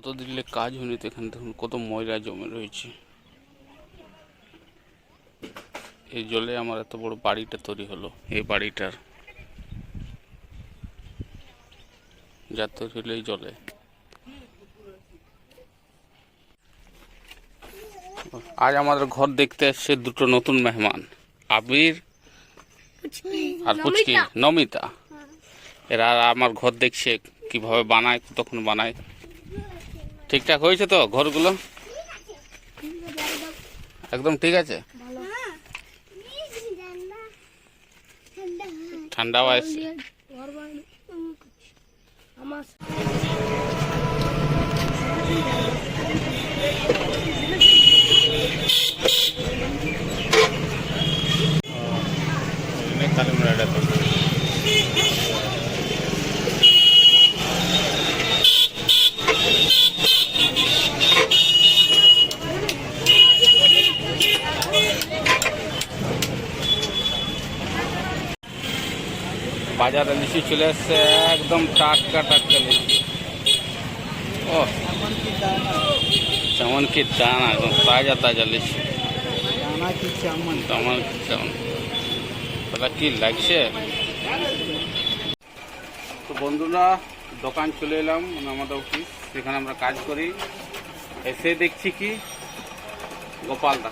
কত দিলে কাজ হয়নি তো এখানে। দেখুন কত ময়লা জমে রয়েছে। এই জলে আমার এত বড় বাড়িটা তৈরি হলো এই বাড়িটার। যা তৈরি হলো এই জলে। আজ আমাদের ঘর দেখতে এসছে দুটো নতুন মেহমান আবির আর পুচকি নমিতা। এরা আমার ঘর দেখছে কীভাবে বানায় কতক্ষণ বানায়। ঠিকঠাক হয়েছে তো ঘরগুলো? একদম ঠিক আছে? ঠান্ডাও আমার কালিমুড়াটা বাজারে লিচু চলে এসছে একদম টাটকা টাটকা লিচু। ও যেমন কি দানা একদম তাজা তাজা লিচু। তেমন ওটা কি লাগছে? তো বন্ধুরা দোকান চলে এলাম মানে আমাদের অফিস সেখানে আমরা কাজ করি। এসে দেখছি কি? গোপালদা।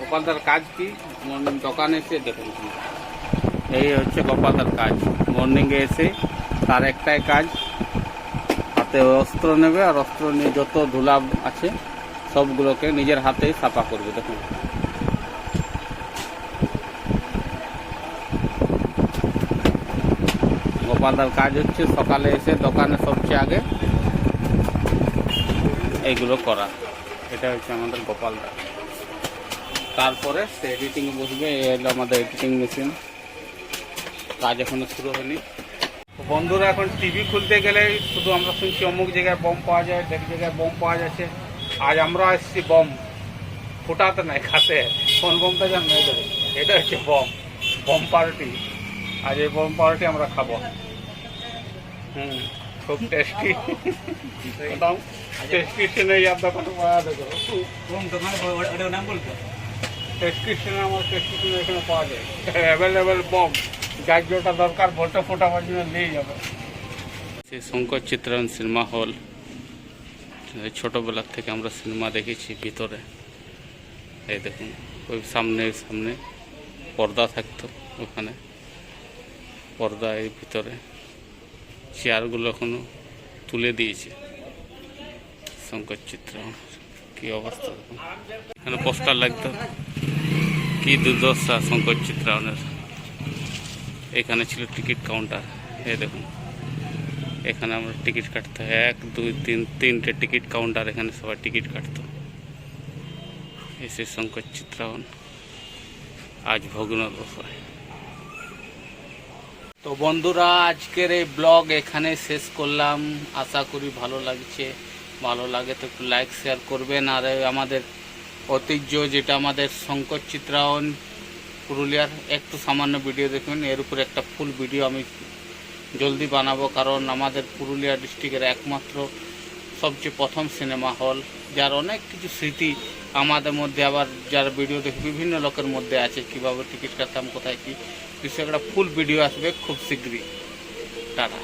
গোপালদার কাজ কি? দোকানে এসে দেখুন। এই হচ্ছে গোপালদার কাজ। মর্নিংয়ে এসে তার একটাই কাজ, হাতে অস্ত্র নেবে আর অস্ত্র নিয়ে যত ধুলা আছে সবগুলোকে নিজের হাতেই সাফা করবে, দেখুন। গোপালদার কাজ হচ্ছে সকালে এসে দোকানে সবচেয়ে আগে এইগুলো করা। এটা হচ্ছে আমাদের গোপালদা তারপরে সে এডিটিংয়ে বসবে এই হলো আমাদের এডিটিং মেশিন কাজ এখনও শুরু হয়নি। বন্ধুরা এখন টিভি খুলতে গেলে শুধু আমরা শুনছি অমুক জায়গায় বম পাওয়া যায় এক জায়গায় বম পাওয়া যাচ্ছে। আজ আমরা এসেছি বম ফুটাতে নাই খাতে কোন বমটা জান? না এটা এটা হচ্ছে বম বম পার্টি আজ এই বম পাউরুটি আমরা খাব। হুম খুব টেস্টি একদম টেস্টিশনে ইয়ার দোকানে পাওয়া দেখো নাম আমার টেস্টিশনে এখানে পাওয়া যায়। অ্যাভেলেবেল বম যার যেটা দরকার, ভোটে ফোটাবার জন্য নিয়ে যাবে। সেই শঙ্কর চিত্রায়ণ সিনেমা হল ছোটোবেলার থেকে আমরা সিনেমা দেখেছি ভিতরে। এই দেখুন, ওই সামনে সামনে পর্দা থাকতো ওখানে। পর্দা এই ভিতরে, চেয়ারগুলো এখনও তুলে দিয়েছে শঙ্কর চিত্র কি অবস্থা এখানে পোস্টার লাগতো, কি দুর্দশা শঙ্কর চিত্রায়নের এখানে ছিল টিকিট কাউন্টার এই দেখুন। এখানে আমরা টিকিট কাটতে এক, দুই, তিন, তিনটে টিকিট কাউন্টার এখানে সবাই টিকিট কাটতো। এসে শঙ্কর চিত্রায়ন আজ ভগ্ন দশায় তো বন্ধুরা, আজকের এই ব্লগ এখানে শেষ করলাম। আশা করি ভালো লাগছে। ভালো লাগে তো একটু লাইক শেয়ার করবেন। আর আমাদের ঐতিহ্য যেটা আমাদের শঙ্কর চিত্রায়ন পুরুলিয়ার একটু সামান্য ভিডিও দেখবেন এর উপরে একটা ফুল ভিডিও আমি জলদি বানাবো, কারণ আমাদের পুরুলিয়া ডিস্ট্রিক্টের একমাত্র সবচেয়ে প্রথম সিনেমা হল যার অনেক কিছু স্মৃতি আমাদের মধ্যে আবার যার ভিডিও দেখে বিভিন্ন লোকের মধ্যে আছে, কীভাবে টিকিট কাটতাম, কোথায় কি। কিছু একটা ফুল ভিডিও আসবে খুব শীঘ্রই। টাটা।